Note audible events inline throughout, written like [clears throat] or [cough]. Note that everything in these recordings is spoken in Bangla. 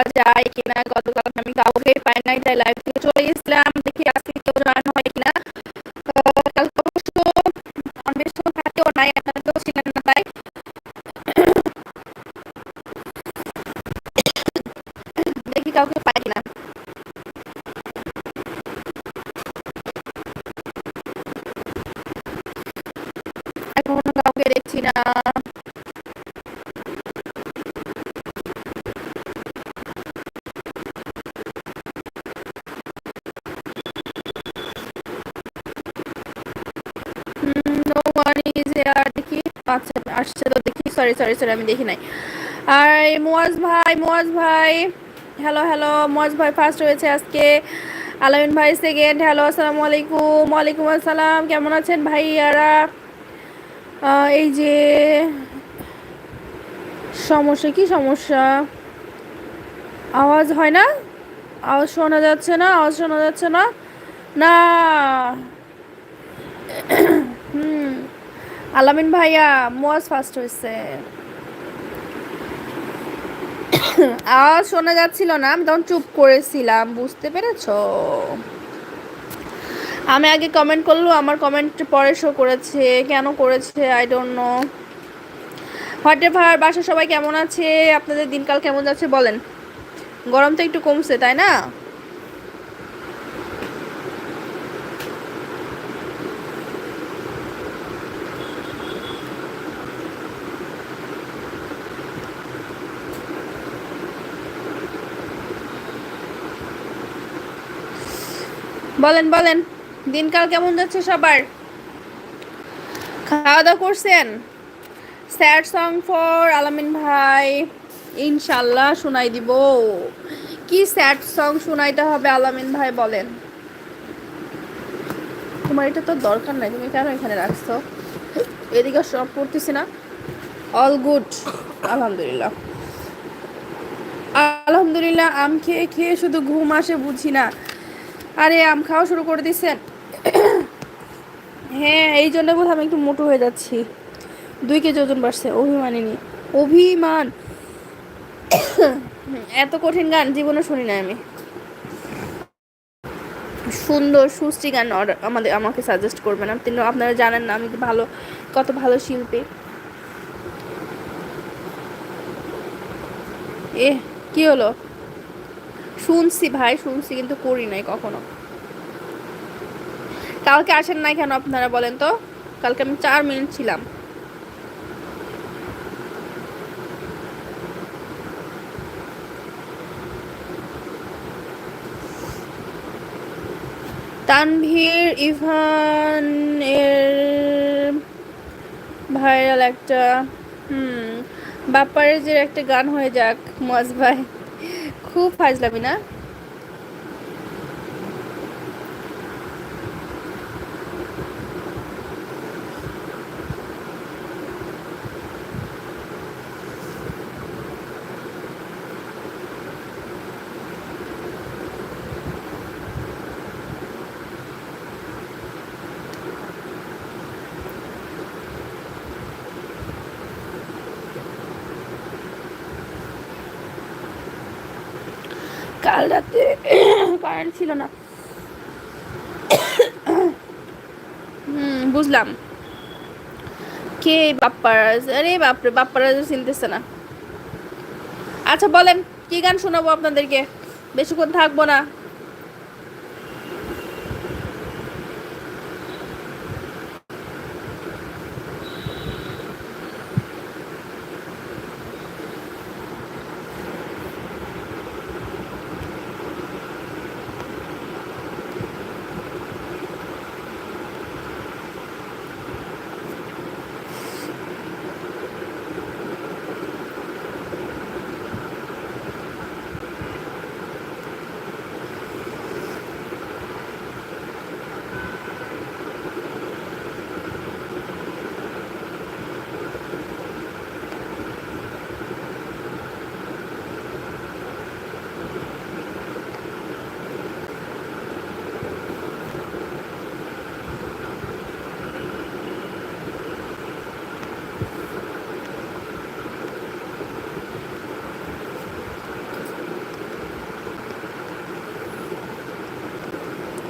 পাওয়া যায় কিনা গতকাল আমি কাউকে পাই নাই তাই লাইভ থেকে চলে গেছিলাম দেখি আজকে কেউ সরি সরি আমি দেখি নাই। আর মুয়াজ ভাই মুয়াজ ভাই। হ্যালো হ্যালো মুয়াজ ভাই ফার্স্ট হয়েছে আজকে। আলামিন ভাই সেকেন্ড হ্যালো আসসালামু আলাইকুম। ওয়ালাইকুম আসসালাম কেমন আছেন ভাইয়ারা? আহ, এই যে সমস্যা কি সমস্যা? আওয়াজ হয় না? আওয়াজ শোনা যাচ্ছে না? আওয়াজ শোনা যাচ্ছে না? না। [clears throat] হুম। আলামিন ভাইয়া, মোয়াজ ফার্স্ট হয়েছে আওয়াজ শোনা যাচ্ছিল না, আমি তখন চুপ করেছিলাম, বুঝতে পেরেছ? আমি আগে কমেন্ট করল আমার কমেন্ট পরে শো করেছে, কেন করেছে I don't know whatever বাসা সবাই কেমন আছে? আপনাদের দিনকাল কেমন যাচ্ছে বলেন। গরম তো একটু কমছে, তাই না? বলেন বলেন, দিনকাল কেমন যাচ্ছে সবার? খাওয়া দাওয়া করছেন? স্যাড সং ফর আলামিন ভাই, ইনশাল্লাহ শোনাই দিব। কি স্যাড সং শোনাইতে হবে আলামিন ভাই, বলেন। তোমার এটা তো দরকার নাই, তুমি কেন এখানে রাখছো? এদিকে সব পড়তেছি না। অল গুড আলহামদুলিল্লাহ। আলহামদুলিল্লাহ, আম খেয়ে খেয়ে শুধু ঘুম আসে বুঝি না। আরে, আম খাওয়া শুরু করে দিচ্ছেন হ্যাঁ এই জন্য বোধ আমি একটু মোটো হয়ে যাচ্ছি। দুই কেজি ওজন বাড়ছে অভিমানিনী অভিমান! এত কঠিন গান জীবনে শুনি না আমি। সুন্দর, সুশ্রী গান order- আমাদের, আমাকে সাজেস্ট করবেন। আপনি আপনারা জানেন না, আমি ভালো, কত ভালো শিল্পী। এ কি হলো? শুনছি ভাই, শুনছি কিন্তু করি নাই কখনো। কালকে আসেন নাই কেন আপনারা বলেন তো? কালকে আমি চার মিনিট ছিলাম। তানভীর, ইভান এর ভাইরাল একটা, হুম, বাপ্পারের যে একটা গান হয়ে যাক মজ ভাই। খুব ফাজলামি না? কাল রাতে কারেন্ট ছিল না। হুম, বুঝলাম। কে বাপ্পারাজ? আরে বাপরে, বাপ্পারাজ চিনতেছে না। আচ্ছা বলেন, কি গান শোনাবো আপনাদেরকে? বেশিক্ষণ থাকব না।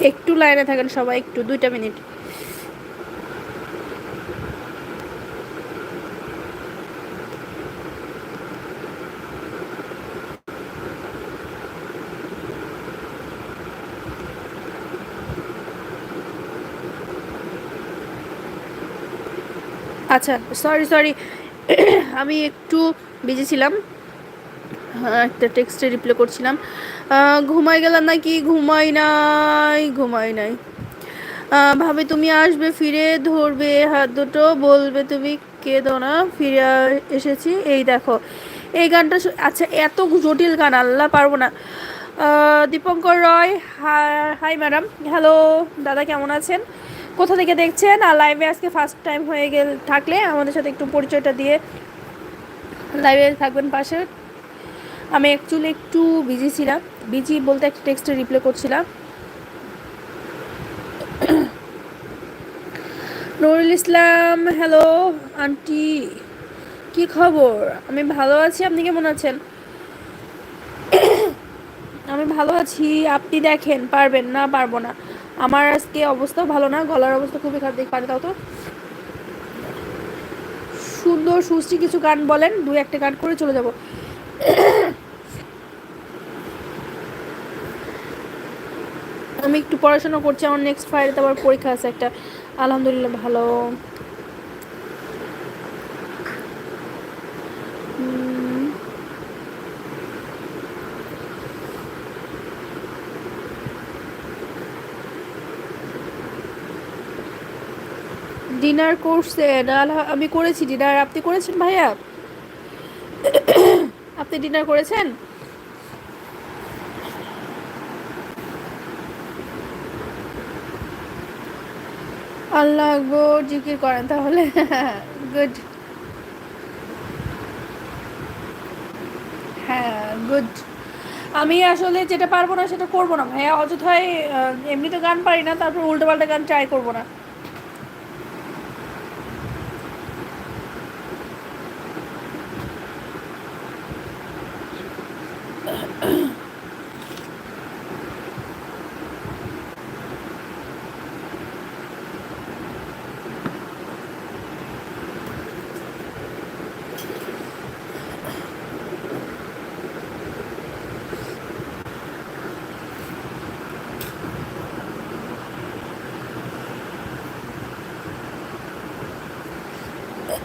একটু লাইনে থাকেন সবাই একটু দুইটা মিনিট। আচ্ছা সরি সরি আমি একটু বিজি ছিলাম। একটা টেক্সটে রিপ্লাই করছিলাম। ঘুমাই গেলাম নাকি? ঘুমাই নাই ঘুমাই নাই। ভাবে তুমি আসবে, ফিরে ধরবে হাত দুটো, বলবে তুমি কেঁদো না, ফিরে এসেছি। এই দেখো, এই গানটা আচ্ছা এত জটিল গান, আল্লাহ পারব না। Dipankar Roy hi madam hello দাদা কেমন আছেন? কোথা থেকে দেখছেন? আর লাইভে আজকে ফার্স্ট টাইম হয়ে গেল থাকলে আমাদের সাথে একটু পরিচয়টা দিয়ে লাইভে থাকবেন পাশে। আমি অ্যাকচুয়ালি একটু বিজি ছিলাম। বিজি বলতে একটা টেক্সটে রিপ্লাই করছিলাম। নুরুল ইসলাম হ্যালো আন্টি কি খবর? আমি ভালো আছি, আপনি কেমন আছেন? আমি ভালো আছি, আপনি দেখেন, পারবেন না, পারব না। আমার আজকে অবস্থা ভালো না, গলার অবস্থা খুবই খারাপ দেখি পারে তাও তো। সুন্দর সুস্থি কিছু গান বলেন দু একটা গান করে চলে যাব। আমি একটু পড়াশোনা করছি, আমার নেক্সট ফ্রাইডেতে আবার পরীক্ষা আছে একটা। আলহামদুলিল্লাহ ভালো। ডিনার আলহা- আমি করেছি ডিনার আপনি করেছেন ভাইয়া? আপনি ডিনার করেছেন? আল্লাহ আকবর জিকির করেন তাহলে। গুড হ্যাঁ গুড আমি আসলে যেটা পারব না সেটা করব না। ভাইয়া অযথায় এমনি তো গান পারি না, তারপর উল্টো পাল্টা গান ট্রাই করব না।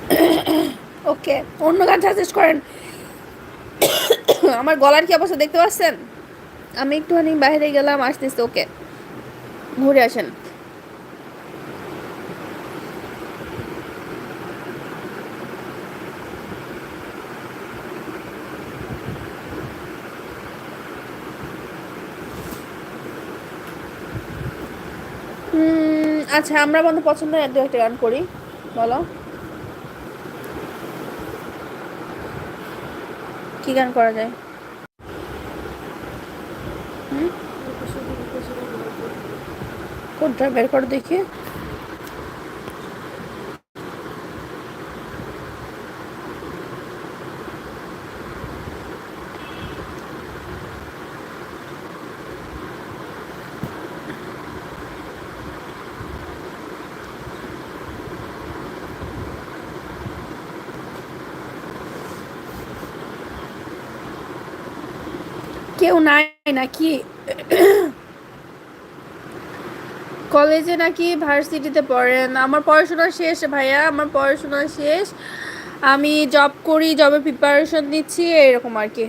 [coughs] ওকে, অন্য গান সাজেস্ট করেন। [coughs] আমার গলার কি অবস্থা দেখতে পাচ্ছেন? আমি একটুখানি বাইরে গেলাম, আসতেছি, ওকে। ঘুরে আসেন। আচ্ছা আমরা বন্ধু পছন্দ এক দু একটা গান করি, বলো। কি গান করা যায়? কোনটা বের করে দেখি কেউ নাই নাকি? কলেজে নাকি ভার্সিটিতে পড়েন। আমার পড়াশোনা শেষ ভাইয়া, আমার পড়াশোনা শেষ। আমি জব করি জবে প্রিপারেশন নিচ্ছি, এরকম আর কি।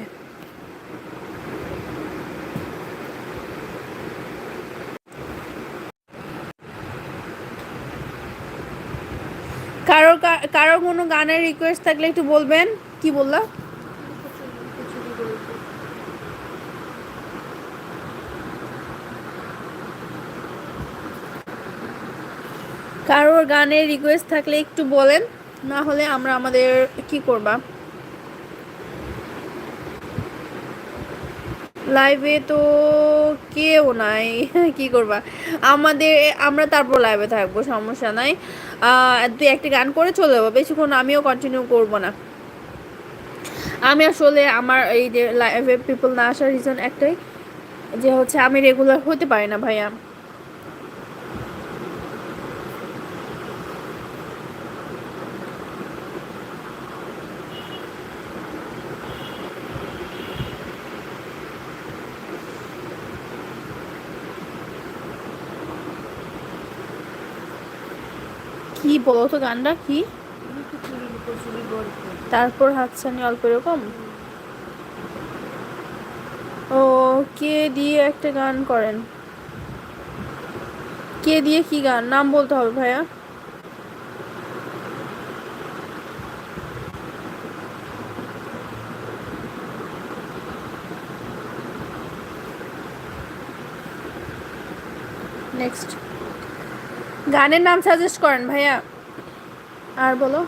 কারও কারও কোনো গানের রিকোয়েস্ট থাকলে একটু বলবেন? কি বললা? কারোর গানের রিকোয়েস্ট থাকলে একটু বলেন, না হলে আমরা আমাদের কি করবা? লাইভে তো কেউ নাই, কি করবা? আমাদের, আমরা তারপর লাইভে থাকব, সমস্যা নাই। দুই একটি গান করে চলে যাব, বেশিক্ষণ আমিও কন্টিনিউ করব না। আমি আসলে আমার এই যে লাইভে পিপল না আসার রিজন একটাই, যে হচ্ছে আমি রেগুলার হতে পারি না ভাইয়া। বলো তো গানটা? কি? তারপর হাতছানি অল্প এরকম? ও, কে দিয়ে একটা গান করেন? কে দিয়ে কি গান? নাম বলতে হবে ভাইয়া। নেক্সট গানের নাম সাজেস্ট করেন ভাইয়া। আর বলো।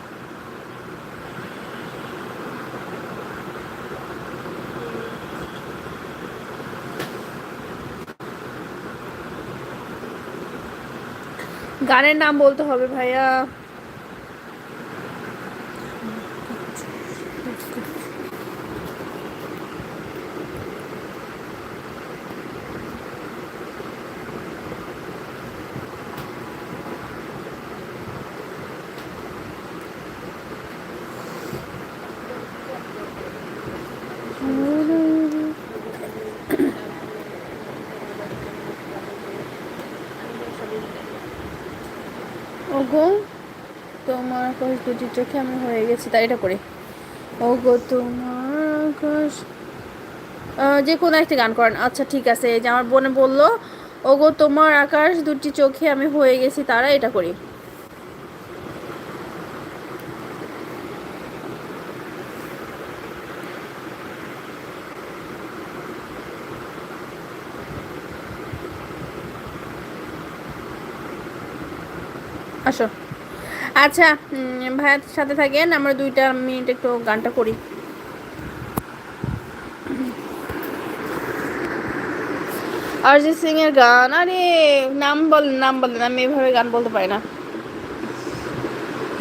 গানের নাম বলতে হবে ভাইয়া। ওগো, তোমার আকাশ দুটি চোখে আমি হয়ে গেছি। তাই এটা করি গো তোমার আকাশ। যে কোনো একটা গান করেন। আচ্ছা ঠিক আছে যে আমার বোনে বলল, ওগো, তোমার আকাশ দুটি চোখে আমি হয়ে গেছি, তারা এটা করি আসো। আচ্ছা ভাইয়ার সাথে থাকেন আমরা দুইটা মিনিট একটু গানটা করি। অরিজিৎ সিং এর গান আরে নাম বলেন নাম বলেন আমি এভাবে গান বলতে পারি না।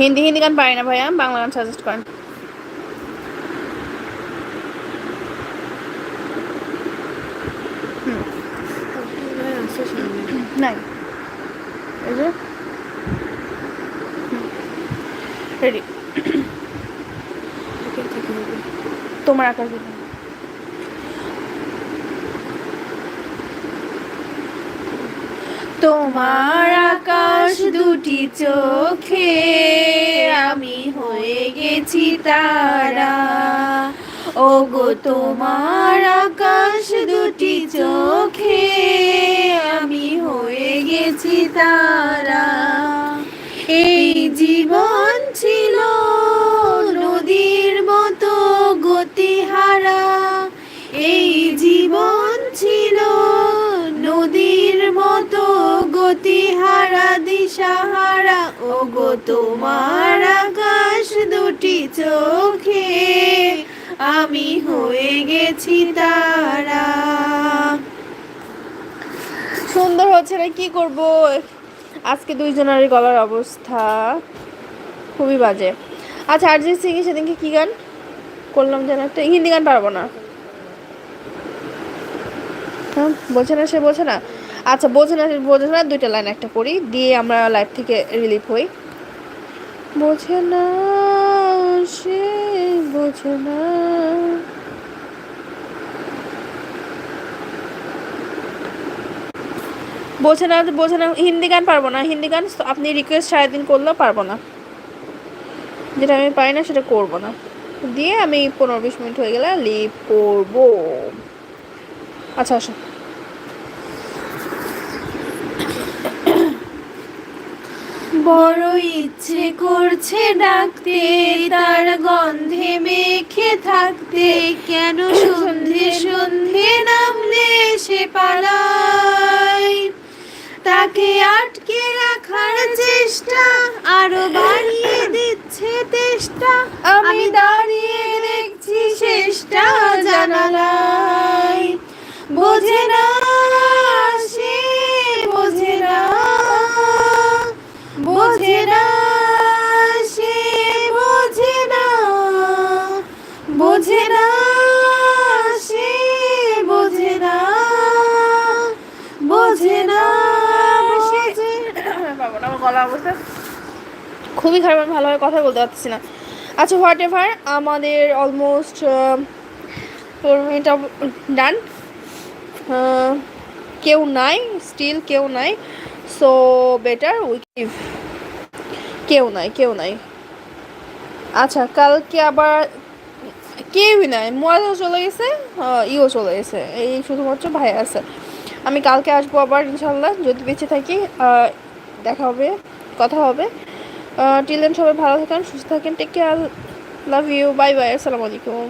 হিন্দি হিন্দি গান পারি না ভাইয়া বাংলা গান সাজেস্ট করেন। নাই। এই যে। রেডি তোমার আকাশ দিলাম তোমার আকাশ দুটি চোখে আমি হয়ে গেছি তারা। ও গো তোমার আকাশ দুটি চোখে আমি হয়ে গেছি তারা। এই জীবন ছিল নদীর মতো গতিহারা। এই জীবন ছিল নদীর মতো গতিহারা, দিশাহারা। ও গো তোমার আকাশ দুটি চোখে আমি হয়ে গেছি তারা। সুন্দর হচ্ছে না কি করব? আজকে দুইজনেরই গলার অবস্থা। খুবই বাজে। আচ্ছা অরিজিৎ সিং এর সেদিনকে কি গান? করলাম যেন একটা হিন্দি গান পারব না। হ্যাঁ বলছে না সে বলছে না। আচ্ছা বোঝে না বোঝে না, দুইটা লাইন একটা করি, দিয়ে আমরা লাইফ থেকে রিলিফ হই। বোঝে না সে, বোঝে না। বোঝে না বোঝে না, হিন্দি গান পারব না, হিন্দি গান আপনি রিকোয়েস্ট সারাদিন করলেও পারব না। যেটা আমি পারি না, সেটা করব না। দিয়ে আমি পনেরো বিশ মিনিট হয়ে গেলে লিভ করব। আচ্ছা আসো। বড় ইচ্ছে করছে ডাকতে, তার গন্ধে মেখে থাকতে। কেন সন্ধে সন্ধে নামলে সে পালায়? তাকে আটকে রাখার চেষ্টা, আরও বাড়িয়ে দিচ্ছে চেষ্টা আমি দাঁড়িয়ে দেখছি চেষ্টা জানালাই বোঝে না খুবই খারাপ, আমি ভালোভাবে কথা বলতে পারতেছি না। আচ্ছা হোয়াট এভার আমাদের অলমোস্ট ডান কেউ নাই স্টিল কেউ নাই সো বেটার উই কেউ নাই কেউ নাই। আচ্ছা কালকে আবার কেউই নাই মোয়াজও চলে গেছে ইও চলে গেছে, এই শুধুমাত্র ভাই আছে। আমি কালকে আসব আবার ইনশাল্লাহ যদি বেঁচে থাকি দেখা হবে, কথা হবে। টিলেন সবাই ভালো থাকেন সুস্থ থাকেন take care love you bye bye আসসালামু আলাইকুম।